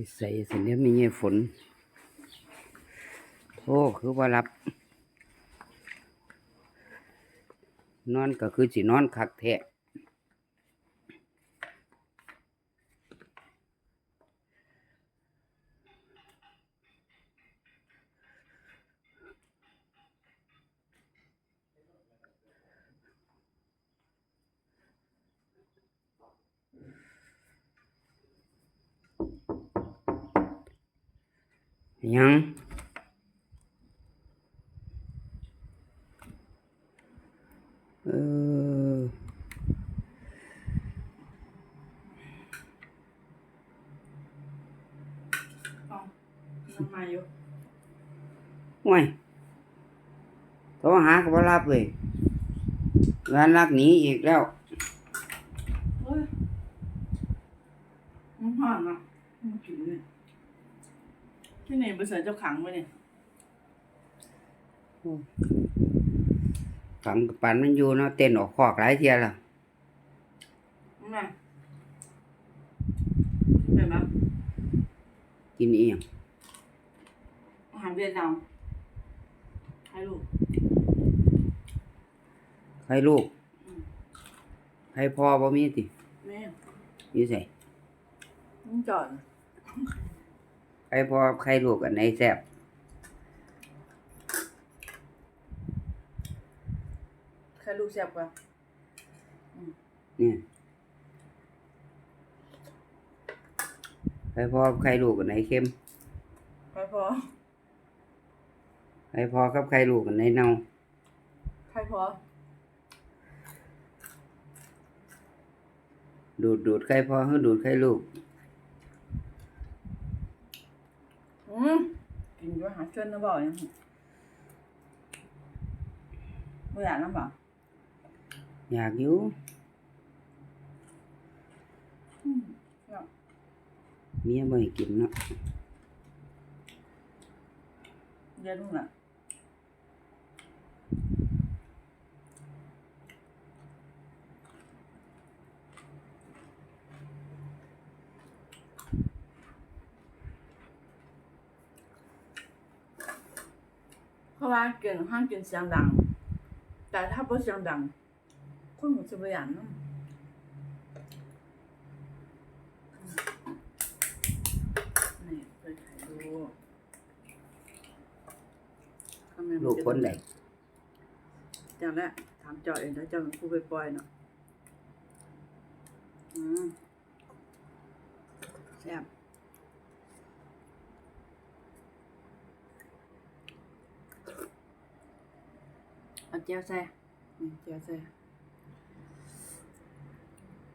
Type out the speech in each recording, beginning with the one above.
ไปใส่เสร็จแล้วมีเงี้ยฝนโอ้คือว่ารับ นอนก็คือสินอนคักแทะ ยังเอออ๋อน้ำมาอยู่ห่วยโทรหาก็บ่รับเลยงานรักหนีอีกแล้วเฮ้ยมันห่อนอะมันกินเนี่ย ที่ไหนบริษัทเจ้าขังไว้เนี่ยฝังกับปันมันอยู่เนาะเต้นออกคอกหลายเที่ยแล้วนั่นน่ะเป็นไหมกินอีหยังอาหารเวียดนามให้ลูกใครลูกอืมใครพ่อบ่มีติแม่อยู่ไสมึงจอด ใครพ่อใครลูกอันไหนแซ่บใครลูกแซ่บกว่าเนี่ยใครพ่อใครลูกอันไหนเค็มใครพอใครพ่อกับใครลูกอันไหนเน่าใครพอดูดดูดใครพ่อหรือดูดใครลูก อืม กินด้วยหาชวนนะบอกยังไม่อยากน้ำบอกอยากอยู่อืมอยากเมียบ่ให้กินเนาะเรียนลูกน่ะะว่าเก่งห้ามกินเสียงดัง แต่ถ้าบ่เสียงดัง คนมันจะบ่อยากนำนี่ไปถ่ายดูทำไมมัลูกคนใดจำได้ถามจอยเองแล้วเจ้าเป็นผู้ไปปล่อยเนาะอืมแซ่บ เอาเจียวใส่นี่เจียวใส่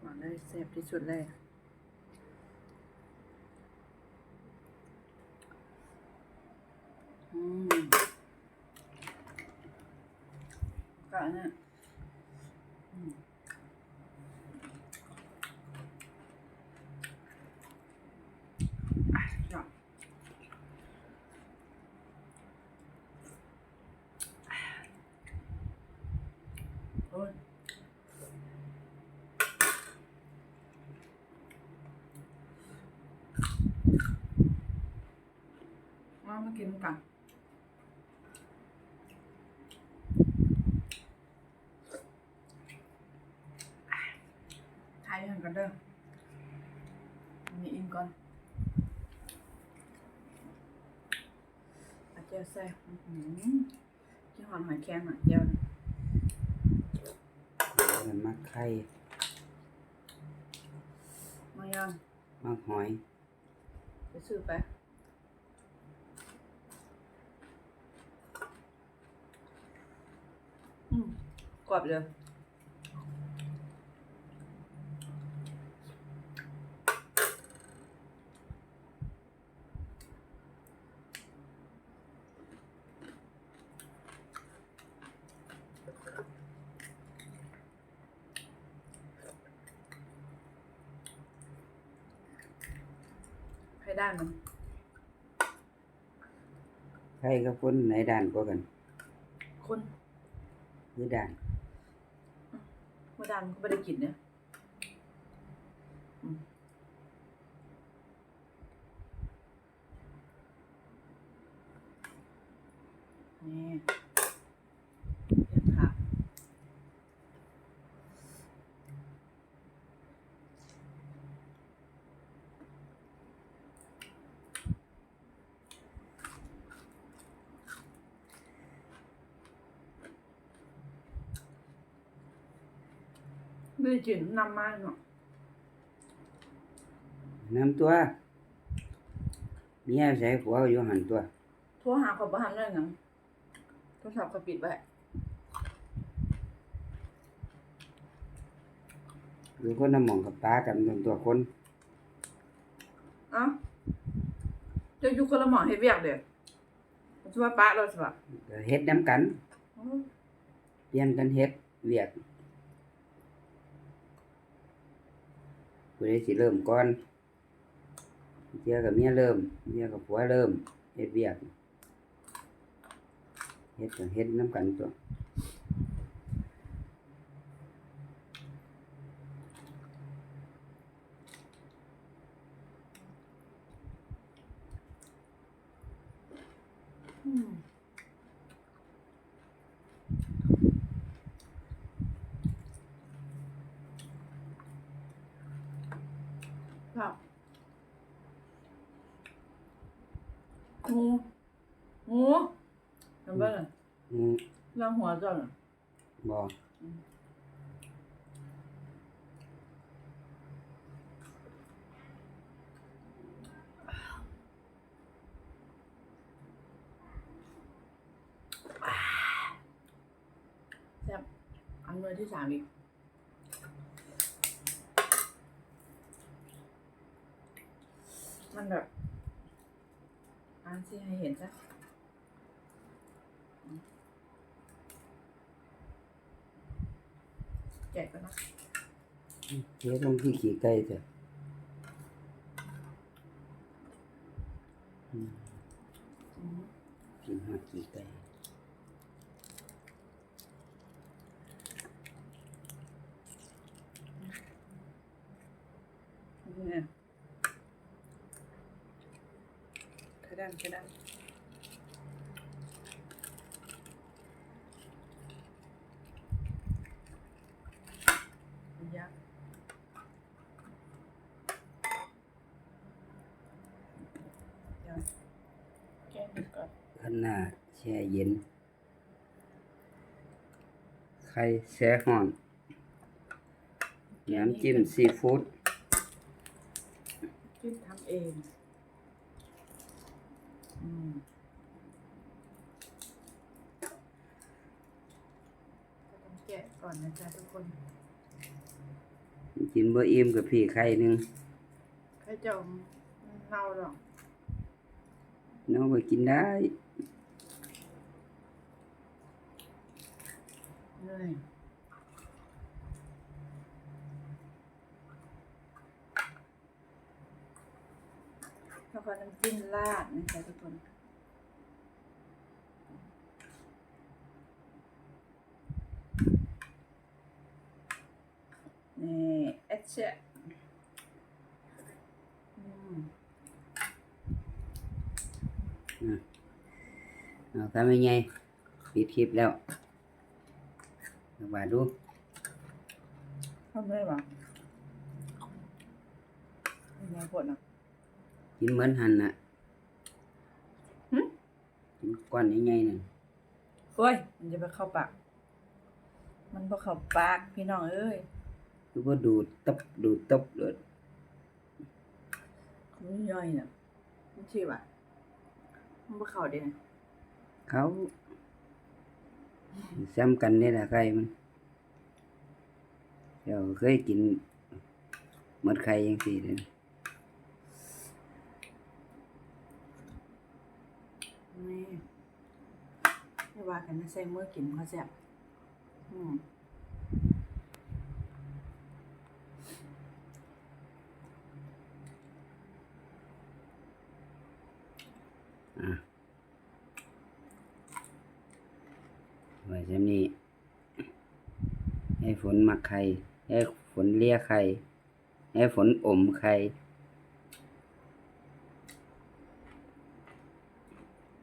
หวานได้แซ่บที่สุดเลยอืมก็เนี่ยนอืมอะจ้ะโอ้ย มามากินกันทายหันกันเด้อมีอินก่อนอาเจียวแซ่บอื้อหือที่หอนหอยแครงอะเจียวน่ะมันมักไข่ มายังมักหอย ไปซื้อไปอืมกรอบเลย ให้ด้านมันใช่กับคนในด้านกว่ากัน คนหรือด่านมาด้านก็ไม่ได้กินเนี่ยนี่ อืมได้กินนำมาเนาะน้ำตัวเมียใส่ผัวอยู่หันตัวโทรหาเขาบ่ทันได้หยังโทรศัพท์เขาปิดไว้หรือคนน้ำหมองกับตากันตัวตัวคนเอ้าจะอยู่คนละหมอเฮ็ดเวียกเด้อมันสิว่าปะเราสิว่าก็เฮ็ดน้ำกันอ๋อเปลี่ยนกันเฮ็ดเวียก ผู้ใดสิเริ่มก่อนเจ้ากับเมียเริ่มเมียกับผัวเริ่มเฮ็ดเวียกเฮ็ดก็เฮ็ดน้ำกันตัวอืมครับ หมูหมูจำได้เลยอืมย่างหัวเจ้าน่ะบ่แซ่บอันเมื่อที่สามอีกมันแบบ อันที่ให้เห็นซะแกะกันนะเฮ็ดลงที่ขี้ไก่เถอะอืมอืมกินหอดขี้ไก่นี่กระ ด้านกระด้านยักษ์เดี๋ยวแกะดูก่อนข้างหน้าแช่เย็น ไข่แช่ห้อนน้ำจิ้มซีฟู้ดคิดทำเอง ก็ต้องแกะก่อนนะจ๊ะทุกคนกินบ่อิ่มกับพี่ไข่หนึงใครจะเอาเน่าหรอกน้องก็กินได้เลย แล้วก็น้ำจิ้มราดนะจ๊ะทุกคนนี่เอชเชะอืมเอาทำยังไงปิดคลิปแล้วมาดูทำได้ปะยังไงปวดอะ กินเหมือนหันน่ะหึ กินก้อนใหญ่ๆนั่นเฮ้ย มันจะไปเข้าปาก มันพอเข้าปากพี่น้องเอ้ยคือบ่ดูดตับดูดตับเลยเขาไม่ย่อยเนี่ยมันชีบอะมันพอเข้าเด้นะเขาซ้ำกันนี่แหละไข่มันเดี๋ยวเคยกินหมดไข่ยังสี่เลยนี่ ไม่ว่ากันนะใส่มือกินเขาแซ่บอืมอะไว้จำนี้ให้ฝนมักไข่ให้ฝนเลียไข่ให้ฝนอมไข่